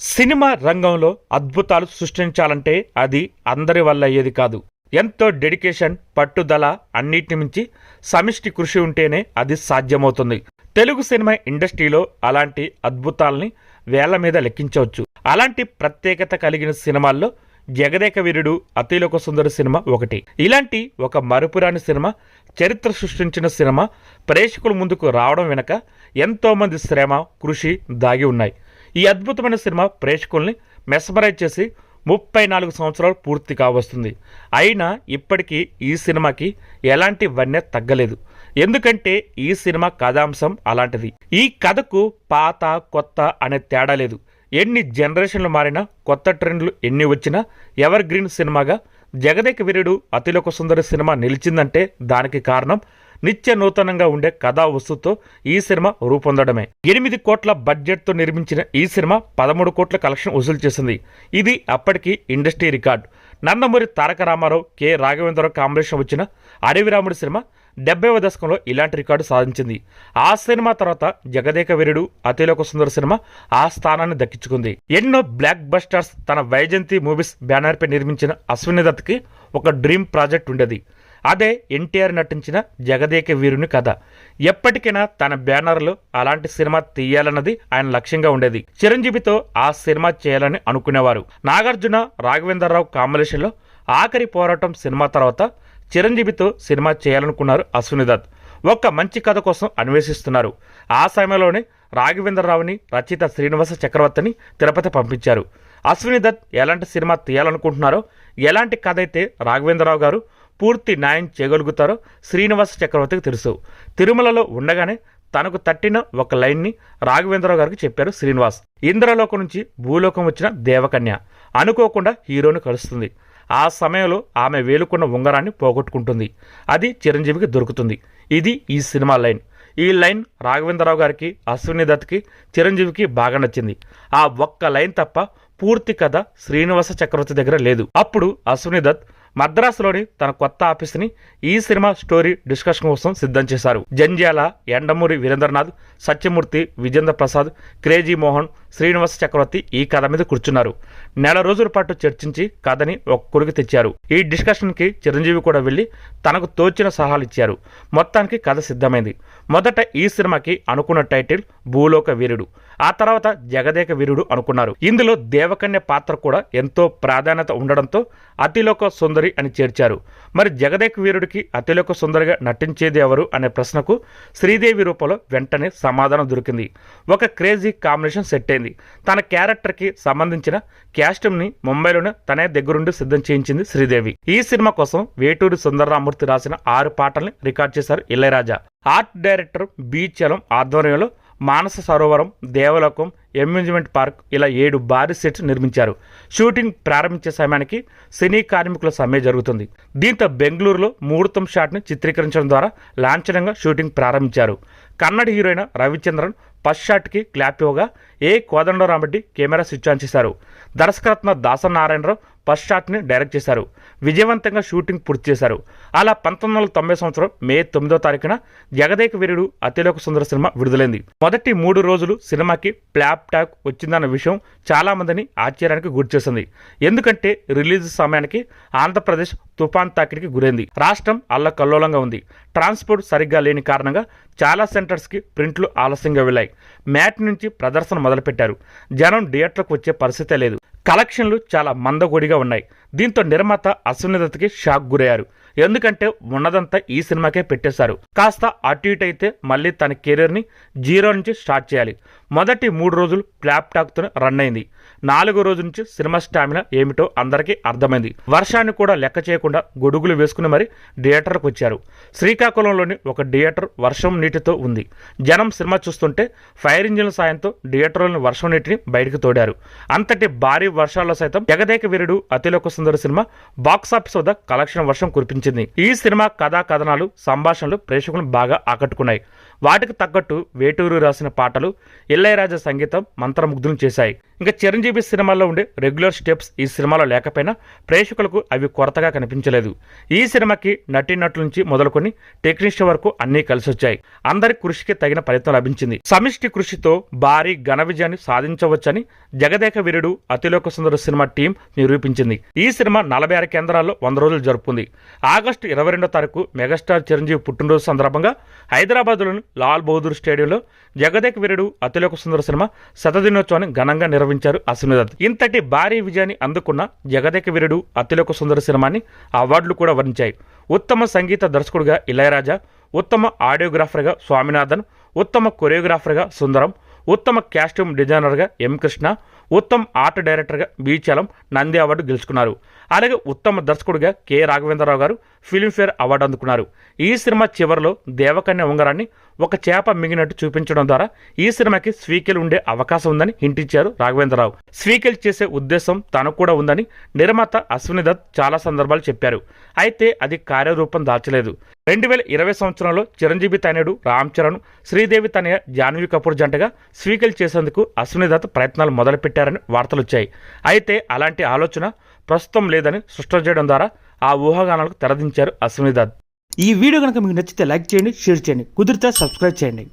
Cinema రంగంలో అద్భుతాలు సృష్టించాలంటే అది అందరి వల్ల అయ్యేది కాదు. ఎంతో డెడికేషన్ పట్టుదల అన్నిటిని మించి సమిష్టి కృషి ఉంటేనే అది సాధ్యమవుతుంది. తెలుగు సినిమా ఇండస్ట్రీలో అలాంటి అద్భుతాలని వేళ్ళ మీద లెక్కించవచ్చు. అలాంటి ప్రత్యేకత కలిగిన సినిమాల్లో జగదేక వీరుడు అతిలోక సుందర సినిమా ఒకటి. ఇలాంటి ఒక మరుపురాని సినిమా చరిత్ర సృష్టించిన సినిమా ప్రేక్షకుల ముందుకు రావడం వెనక ఎంతోమంది శ్రమ కృషి దాగి ఉన్నాయి. ఈ అద్భుతమైన సినిమా ప్రేక్షకుల్ని మెస్మరైజ్ చేసి ముప్పై నాలుగు సంవత్సరాలు పూర్తి కావస్తుంది. అయినా ఇప్పటికీ ఈ సినిమాకి ఎలాంటి వన్య తగ్గలేదు. ఎందుకంటే ఈ సినిమా కథాంశం అలాంటిది. ఈ కథకు పాత కొత్త అనే తేడా లేదు. ఎన్ని జనరేషన్లు మారినా కొత్త ట్రెండ్లు ఎన్ని వచ్చినా ఎవర్ గ్రీన్ సినిమాగా జగదేక వీరుడు అతిలోక సుందరి సినిమా నిలిచిందంటే దానికి కారణం నిత్య నూతనంగా ఉండే కథా వస్తుతో ఈ సినిమా రూపొందడమే. ఎనిమిది కోట్ల బడ్జెట్తో నిర్మించిన ఈ సినిమా పదమూడు కోట్ల కలెక్షన్ వసూలు చేసింది. ఇది అప్పటికి industry record. Nandamuri Taraka Rama Rao K. Raghavendra Rao combination వచ్చిన అడవిరాముడి సినిమా డెబ్బైవ దశకంలో ఇలాంటి రికార్డు సాధించింది. ఆ సినిమా తర్వాత జగదేక వీరుడు అతిలోక సుందర సినిమా ఆ స్థానాన్ని దక్కించుకుంది. ఎన్నో బ్లాక్ బస్టర్స్ తన వైజయంతి మూవీస్ బ్యానర్పై నిర్మించిన అశ్విని దత్కి ఒక డ్రీమ్ ప్రాజెక్ట్ ఉండేది. అదే ఎన్టీఆర్ నటించిన జగదేక వీరుని కథ. ఎప్పటికైనా తన బ్యానర్లో అలాంటి సినిమా తీయాలన్నది ఆయన లక్ష్యంగా ఉండేది. చిరంజీవితో ఆ సినిమా చేయాలని అనుకునేవారు. నాగార్జున రాఘవేంద్రరావు కాంబినేషన్లో ఆఖరి పోరాటం సినిమా తర్వాత చిరంజీవితో సినిమా చేయాలనుకున్నారు అశ్విని దత్. ఒక్క మంచి కథ కోసం అన్వేషిస్తున్నారు. ఆ సమయంలోనే రాఘవేంద్రరావుని రచయిత శ్రీనివాస చక్రవర్తిని తిరుపతి పంపించారు. అశ్విని దత్ ఎలాంటి సినిమా తీయాలనుకుంటున్నారో ఎలాంటి కథ అయితే రాఘవేంద్రరావు గారు పూర్తి న్యాయం చేయగలుగుతారో శ్రీనివాస చక్రవర్తికి తెలుసు. తిరుమలలో ఉండగానే తనకు తట్టిన ఒక లైన్ని రాఘవేంద్రరావు గారికి చెప్పారు శ్రీనివాస్. ఇంద్రలోకం నుంచి భూలోకం వచ్చిన దేవకన్య. అనుకోకుండా హీరోని కలుస్తుంది. ఆ సమయంలో ఆమె వేలుకున్న ఉంగరాన్ని పోగొట్టుకుంటుంది. అది చిరంజీవికి దొరుకుతుంది. ఇది ఈ సినిమా లైన్. ఈ లైన్ రాఘవేంద్రరావు గారికి అశ్విని దత్కి చిరంజీవికి బాగా నచ్చింది. ఆ ఒక్క లైన్ తప్ప పూర్తి కథ శ్రీనివాస చక్రవర్తి దగ్గర లేదు. అప్పుడు అశ్విని దత్ మద్రాసులోని తన కొత్త ఆఫీస్ని ఈ సినిమా స్టోరీ డిస్కషన్ కోసం సిద్ధం చేశారు. జంజాల ఎండమూరి వీరేంద్రనాథ్ సత్యమూర్తి విజేంద్ర ప్రసాద్ క్రేజీ మోహన్ శ్రీనివాస చక్రవర్తి ఈ కథ మీద కూర్చున్నారు. నెల రోజుల పాటు చర్చించి కథని ఒక్కొరికి తెచ్చారు. ఈ డిస్కషన్కి చిరంజీవి కూడా వెళ్ళి తనకు తోచిన సలహాలు ఇచ్చారు. మొత్తానికి కథ సిద్ధమైంది. మొదట ఈ సినిమాకి అనుకున్న టైటిల్ భూలోక వీరుడు ఆ తర్వాత జగదేక వీరుడు అనుకున్నారు. ఇందులో దేవకన్య పాత్ర కూడా ఎంతో ప్రాధాన్యత ఉండడంతో అతిలోక సుందరి అని చేర్చారు. మరి జగదేక్ వీరుడికి అతిలోక సుందరిగా నటించేది ఎవరు అనే ప్రశ్నకు శ్రీదేవి రూపంలో వెంటనే సమాధానం దొరికింది. ఒక క్రేజీ కాంబినేషన్ సెట్ అయింది తన క్యారెక్టర్కి సంబంధించిన క్యాస్ట్యూమ్ని ముంబైలోనే తనే దగ్గరుండి సిద్ధం చేయించింది శ్రీదేవి. ఈ సినిమా కోసం వేటూరి సుందరరామూర్తి రాసిన ఆరు పాటల్ని రికార్డ్ చేశారు Ilaiyaraaja. Art director B Chalam ఆధ్వర్యంలో మానస సరోవరం దేవలోకం అమ్యూజ్మెంట్ పార్క్ ఇలా ఏడు భారీ సెట్స్ నిర్మించారు. షూటింగ్ ప్రారంభించే సమయానికి సినీ కార్మికుల సమ్మె జరుగుతుంది. దీంతో బెంగళూరులో ముహూర్తం షాట్ని చిత్రీకరించడం ద్వారా లాంఛనంగా షూటింగ్ ప్రారంభించారు. కన్నడ హీరోయిన్ రవిచంద్రన్ ఫస్ట్ షాట్కి క్లాప్ ఇవ్వగా A Kodandarami Reddy camera switch on చేశారు. దర్శకరత్న దాసనారాయణరావు ఫస్ట్ షాట్ని డైరెక్ట్ చేశారు. విజయవంతంగా షూటింగ్ పూర్తి చేశారు. అలా పంతొమ్మిది వందల తొంభై సంవత్సరం మే తొమ్మిదో తారీఖున జగదేక వీరుడు అతిలోక సుందర సినిమా విడుదలైంది. మొదటి మూడు రోజులు సినిమాకి ప్లాప్ టాక్ వచ్చిందన్న విషయం చాలా మందిని ఆశ్చర్యానికి గురిచేసింది. ఎందుకంటే రిలీజ్ సమయానికి ఆంధ్రప్రదేశ్ తుఫాన్ తాకిడికి గురైంది. రాష్ట్రం అల్లకల్లోలంగా ఉంది. ట్రాన్స్పోర్ట్ సరిగ్గా లేని కారణంగా చాలా సెంటర్స్కి ప్రింట్లు ఆలస్యంగా వెళ్ళాయి. మ్యాట్ నుంచి ప్రదర్శన మొదలుపెట్టారు. జనం థియేటర్లకు వచ్చే పరిస్థితే లేదు. కలెక్షన్లు చాలా మందగొడిగా ఉన్నాయి. దీంతో నిర్మాత అశ్విని షాక్ గురయ్యారు. ఎందుకంటే ఉన్నదంతా ఈ సినిమాకే పెట్టేశారు. కాస్త అటు ఇటు అయితే మళ్ళీ తన కెరీర్ని జీరో నుంచి స్టార్ట్ చేయాలి. మొదటి మూడు రోజులు ఫ్లాప్ టాక్తో రన్ అయింది. నాలుగో రోజు నుంచి సినిమా స్టామినా ఏమిటో అందరికీ అర్థమైంది. వర్షాన్ని కూడా లెక్క చేయకుండా గొడుగులు వేసుకుని మరి థియేటర్కు వచ్చారు. శ్రీకాకుళంలోని ఒక థియేటర్ వర్షం నీటితో ఉంది. జనం సినిమా చూస్తుంటే ఫైర్ ఇంజిన్ల సాయంతో థియేటర్లోని వర్షం నీటిని బయటకు తోడారు. అంతటి భారీ వర్షాల్లో సైతం Jagadeka Veerudu Athiloka Sundara cinema box office వద్ద కలెక్షన్ వర్షం కురిపించింది. ఈ సినిమా కథా కథనాలు సంభాషణలు ప్రేక్షకులను బాగా ఆకట్టుకున్నాయి. వాటికి తగ్గట్టు వేటూరు రాసిన పాటలు ఇల్లయ్యరాజా సంగీతం మంత్రముగ్ధులు చేశాయి. ఇంకా చిరంజీవి సినిమాలో ఉండే రెగ్యులర్ స్టెప్స్ ఈ సినిమాలో లేకపోయినా ప్రేక్షకులకు అవి కొరతగా కనిపించలేదు. ఈ సినిమాకి నటీనటుల నుంచి మొదలుకొని టెక్నీషియన్ వరకు అన్నీ కలిసి వచ్చాయి అందరి కృషికి తగిన ఫలితం లభించింది. సమిష్టి కృషితో భారీ ఘన విజయాన్ని సాధించవచ్చని జగదేక వీరుడు అతిలోక సుందర సినిమా టీం నిరూపించింది. ఈ సినిమా నలభై ఆరు కేంద్రాల్లో వంద రోజులు జరుపుకుంది. ఆగస్టు ఇరవై రెండో తారీఖు మెగాస్టార్ చిరంజీవి పుట్టినరోజు సందర్భంగా హైదరాబాద్లోని లాల్ బహదూర్ స్టేడియంలో జగదేక వీరుడు అతిలోక సుందర సినిమా శతదినోత్సవాన్ని ఘనంగా నిర్వహించారు. అశ్విని దత్ ఇంతటి భారీ విజయాన్ని అందుకున్న జగదేక వీరుడు అతిలోక సుందర సినిమాని అవార్డులు కూడా వరించాయి. ఉత్తమ సంగీత దర్శకుడుగా ఇళయరాజా ఉత్తమ ఆడియోగ్రాఫర్గా స్వామినాథన్ ఉత్తమ కొరియోగ్రాఫర్గా సుందరం ఉత్తమ కాస్ట్యూమ్ డిజైనర్గా ఎం కృష్ణ ఉత్తమ ఆర్ట్ డైరెక్టర్గా బీచలం నంది అవార్డు గెలుచుకున్నారు. అలాగే ఉత్తమ దర్శకుడిగా కె రాఘవేంద్రరావు గారు ఫిల్మ్ఫేర్ అవార్డు అందుకున్నారు. ఈ సినిమా చివరిలో దేవకన్య ఉంగరాన్ని ఒక చేప మింగినట్టు చూపించడం ద్వారా ఈ సినిమాకి స్వీకెల్ ఉండే అవకాశం ఉందని హింటించారు రాఘవేంద్రరావు. స్వీకెల్ చేసే ఉద్దేశం తనకు కూడా ఉందని నిర్మాత అశ్విని దత్ చాలా సందర్భాలు చెప్పారు. అయితే అది కార్యరూపం దాల్చలేదు రెండు వేల ఇరవై సంవత్సరంలో చిరంజీవి తనయుడు రామ్ చరణ్ శ్రీదేవి తనయ జాన్వీ కపూర్ జంటగా స్వీకల్ చేసేందుకు అశ్విని దత్ ప్రయత్నాలు మొదలుపెట్టారని వార్తలు వచ్చాయి. అయితే అలాంటి ఆలోచన ప్రస్తుతం లేదని స్పష్టం చేయడం ద్వారా ఆ ఊహాగానాలకు తెరదించారు అశ్విని దత్. ఈ వీడియో కనుక మీకు నచ్చితే లైక్ చేయండి షేర్ చేయండి కుదిరితే సబ్స్క్రైబ్ చేయండి.